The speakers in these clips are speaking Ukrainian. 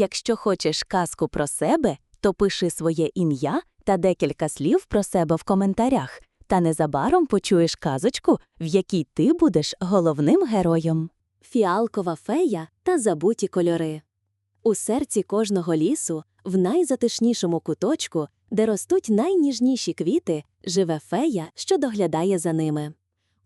Якщо хочеш казку про себе, то пиши своє ім'я та декілька слів про себе в коментарях. Та незабаром почуєш казочку, в якій ти будеш головним героєм. Фіалкова фея та забуті кольори. У серці кожного лісу, в найзатишнішому куточку, де ростуть найніжніші квіти, живе фея, що доглядає за ними.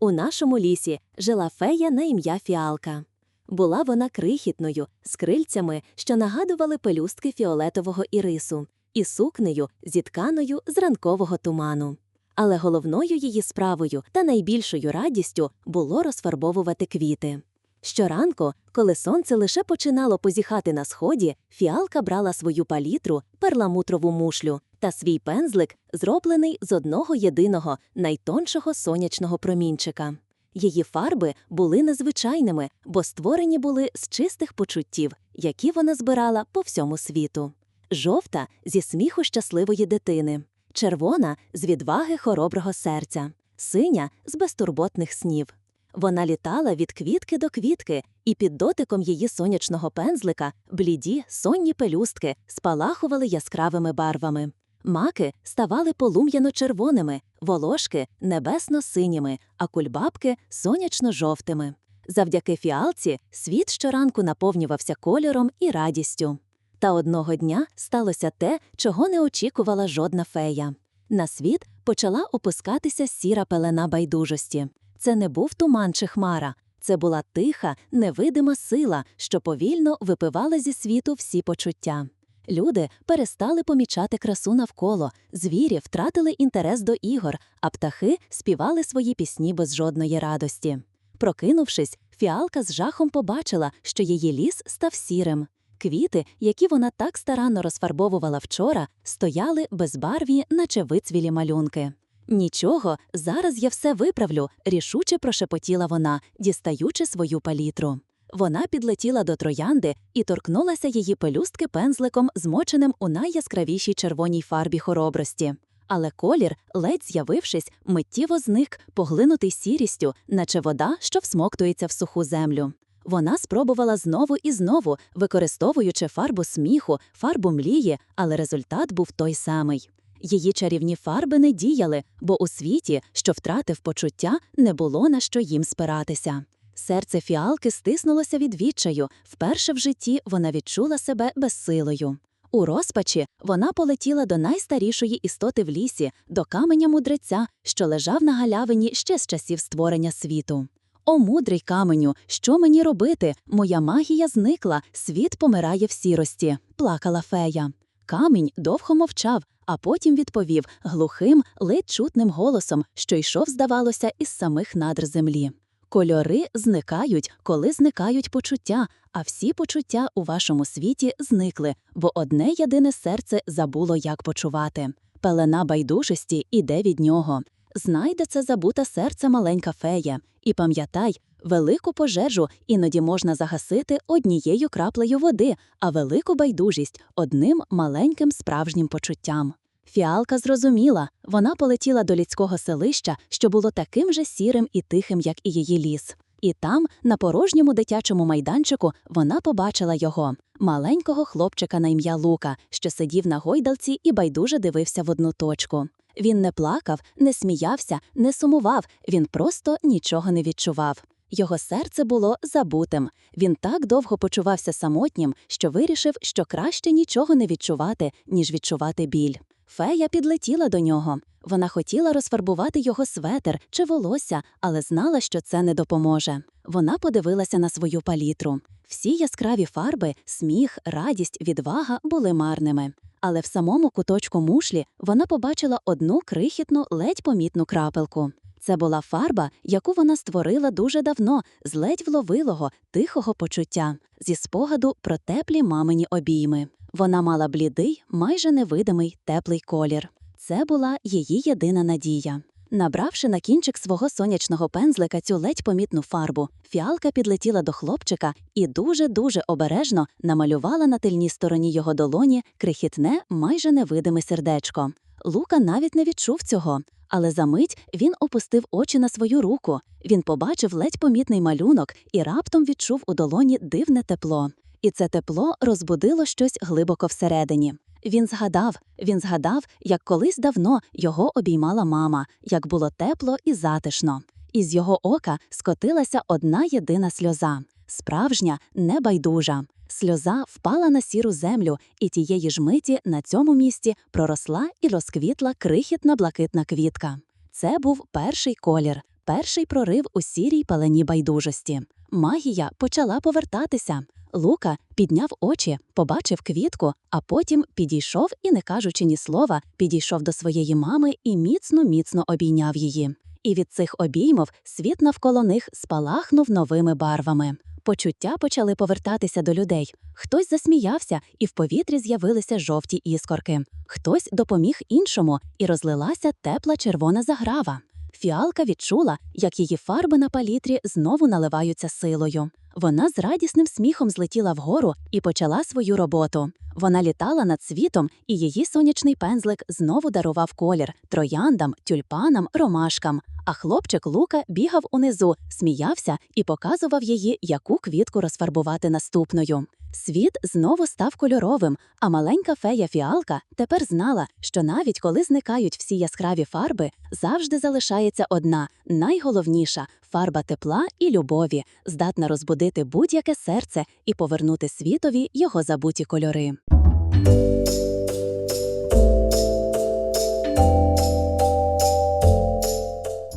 У нашому лісі жила фея на ім'я Фіалка. Була вона крихітною, з крильцями, що нагадували пелюстки фіолетового ірису, і сукнею, зітканою з ранкового туману. Але головною її справою та найбільшою радістю було розфарбовувати квіти. Щоранку, коли сонце лише починало позіхати на сході, фіалка брала свою палітру, перламутрову мушлю та свій пензлик, зроблений з одного єдиного найтоншого сонячного промінчика. Її фарби були незвичайними, бо створені були з чистих почуттів, які вона збирала по всьому світу. Жовта зі сміху щасливої дитини, червона з відваги хороброго серця, синя з безтурботних снів. Вона літала від квітки до квітки, і під дотиком її сонячного пензлика бліді сонні пелюстки спалахували яскравими барвами. Маки ставали полум'яно-червоними, волошки небесно-синіми, а кульбабки сонячно-жовтими. Завдяки фіалці світ щоранку наповнювався кольором і радістю. Та одного дня сталося те, чого не очікувала жодна фея. На світ почала опускатися сіра пелена байдужості. Це не був туман чи хмара, це була тиха, невидима сила, що повільно випивала зі світу всі почуття. Люди перестали помічати красу навколо, звірі втратили інтерес до ігор, а птахи співали свої пісні без жодної радості. Прокинувшись, фіалка з жахом побачила, що її ліс став сірим. Квіти, які вона так старанно розфарбовувала вчора, стояли безбарві, наче вицвілі малюнки. Нічого, зараз я все виправлю, рішуче прошепотіла вона, дістаючи свою палітру. Вона підлетіла до троянди і торкнулася її пелюстки пензликом, змоченим у найяскравішій червоній фарбі хоробрості. Але колір, ледь з'явившись, миттєво зник, поглинутий сірістю, наче вода, що всмоктується в суху землю. Вона спробувала знову і знову, використовуючи фарбу сміху, фарбу млії, але результат був той самий. Її чарівні фарби не діяли, бо у світі, що втратив почуття, не було на що їм спиратися. Серце фіалки стиснулося від відчаю. Вперше в житті вона відчула себе безсилою. У розпачі вона полетіла до найстарішої істоти в лісі, до каменя мудреця, що лежав на галявині ще з часів створення світу. О, мудрий каменю, що мені робити? Моя магія зникла, світ помирає в сірості, плакала фея. Камінь довго мовчав, а потім відповів глухим, ледь чутним голосом, що йшов, здавалося, із самих надр землі. Кольори зникають, коли зникають почуття, а всі почуття у вашому світі зникли, бо одне єдине серце забуло, як почувати. Пелена байдужості іде від нього. Знайде це забуте серце маленька фея, і пам'ятай, велику пожежу іноді можна загасити однією краплею води, а велику байдужість одним маленьким справжнім почуттям. Фіалка зрозуміла, вона полетіла до людського селища, що було таким же сірим і тихим, як і її ліс. І там, на порожньому дитячому майданчику, вона побачила його, маленького хлопчика на ім'я Лука, що сидів на гойдалці і байдуже дивився в одну точку. Він не плакав, не сміявся, не сумував, він просто нічого не відчував. Його серце було забутим. Він так довго почувався самотнім, що вирішив, що краще нічого не відчувати, ніж відчувати біль. Фея підлетіла до нього. Вона хотіла розфарбувати його светер чи волосся, але знала, що це не допоможе. Вона подивилася на свою палітру. Всі яскраві фарби, сміх, радість, відвага були марними. Але в самому куточку мушлі вона побачила одну крихітну, ледь помітну крапелку. Це була фарба, яку вона створила дуже давно, з ледь вловилого, тихого почуття, зі спогаду про теплі мамині обійми. Вона мала блідий, майже невидимий теплий колір. Це була її єдина надія. Набравши на кінчик свого сонячного пензлика цю ледь помітну фарбу, фіалка підлетіла до хлопчика і дуже-дуже обережно намалювала на тильній стороні його долоні крихітне, майже невидиме сердечко. Лука навіть не відчув цього, але за мить він опустив очі на свою руку. Він побачив ледь помітний малюнок і раптом відчув у долоні дивне тепло. І це тепло розбудило щось глибоко всередині. Він згадав, він згадав, як колись давно його обіймала мама, як було тепло і затишно. Із його ока скотилася одна єдина сльоза, справжня, небайдужа. Сльоза впала на сіру землю, і тієї ж миті на цьому місці проросла і розквітла крихітна блакитна квітка. Це був перший колір, перший прорив у сірій пелені байдужості. Магія почала повертатися. Лука підняв очі, побачив квітку, а потім підійшов і, не кажучи ні слова, підійшов до своєї мами і міцно міцно обійняв її. І від цих обіймов світ навколо них спалахнув новими барвами. Почуття почали повертатися до людей. Хтось засміявся, і в повітрі з'явилися жовті іскорки. Хтось допоміг іншому, і розлилася тепла червона заграва. Фіалка відчула, як її фарби на палітрі знову наливаються силою. Вона з радісним сміхом злетіла вгору і почала свою роботу. Вона літала над світом, і її сонячний пензлик знову дарував колір трояндам, тюльпанам, ромашкам. А хлопчик Лука бігав унизу, сміявся і показував її, яку квітку розфарбувати наступною. Світ знову став кольоровим, а маленька фея фіалка тепер знала, що навіть коли зникають всі яскраві фарби, завжди залишається одна найголовніша фарба тепла і любові, здатна розбудити будь-яке серце і повернути світові його забуті кольори.